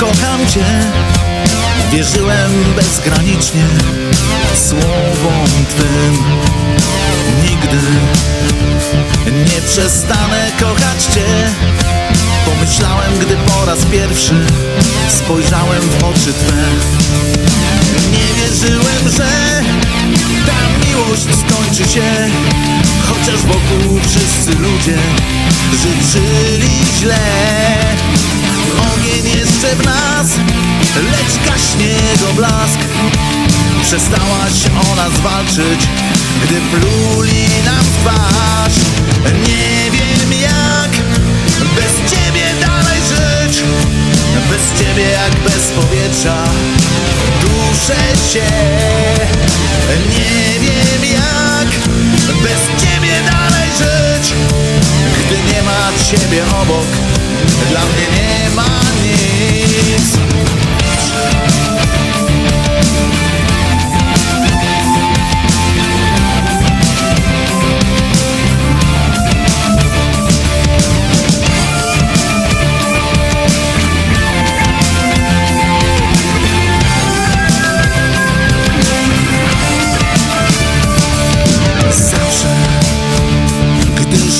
kocham cię. Wierzyłem bezgranicznie słowom Twym. Nigdy nie przestanę kochać Cię. Pomyślałem, gdy po raz pierwszy spojrzałem w oczy Twe. Nie wierzyłem, że ta miłość skończy się. Chociaż wokół wszyscy ludzie życzyli źle lecz gaśnie jego blask. Przestałaś o nas walczyć, gdy pluli nam w twarz. Nie wiem jak bez ciebie dalej żyć Bez ciebie jak bez powietrza. Duszę się Nie wiem jak bez ciebie dalej żyć Gdy nie ma ciebie obok, dla mnie nie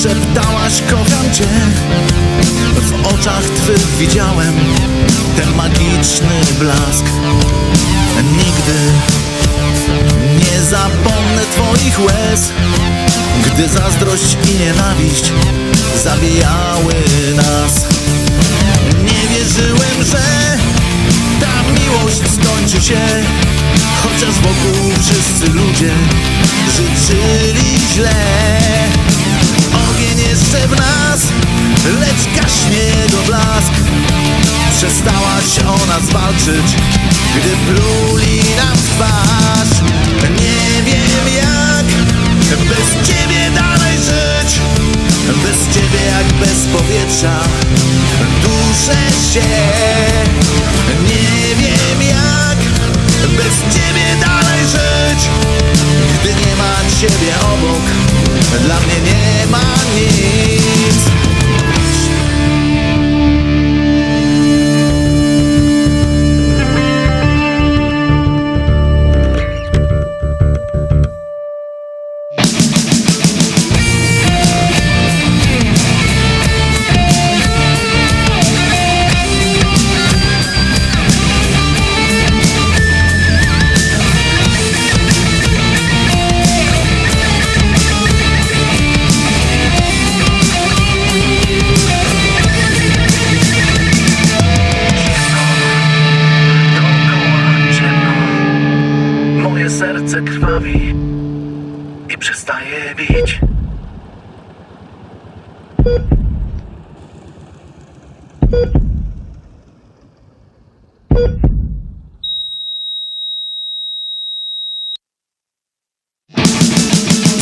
szeptałaś kocham cię W oczach twych widziałem ten magiczny blask. Nigdy nie zapomnę twoich łez Gdy zazdrość i nienawiść zabijały nas. Nie wierzyłem, że ta miłość skończy się Chociaż wokół wszyscy ludzie gdy pluli nam w twarz. Nie wiem jak bez ciebie dalej żyć Bez ciebie jak bez powietrza. Duszę się. Nie wiem jak bez ciebie dalej żyć Gdy nie ma ciebie obok. Dla mnie nie ma krwawi I przestaje bić.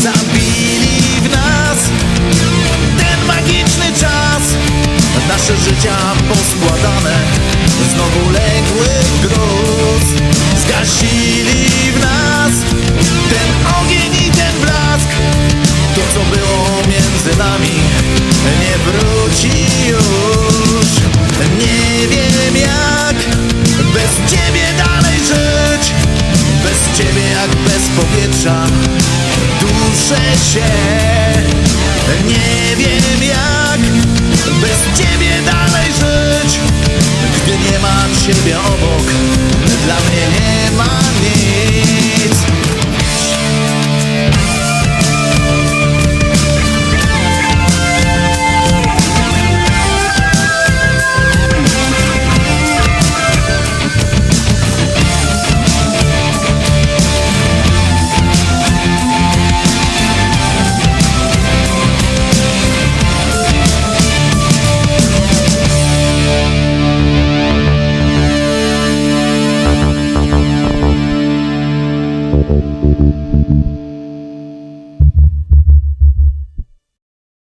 Zabili w nas ten magiczny czas. Nasze życia poskładane Znowu Duszę się. Nie wiem jak Bez ciebie dalej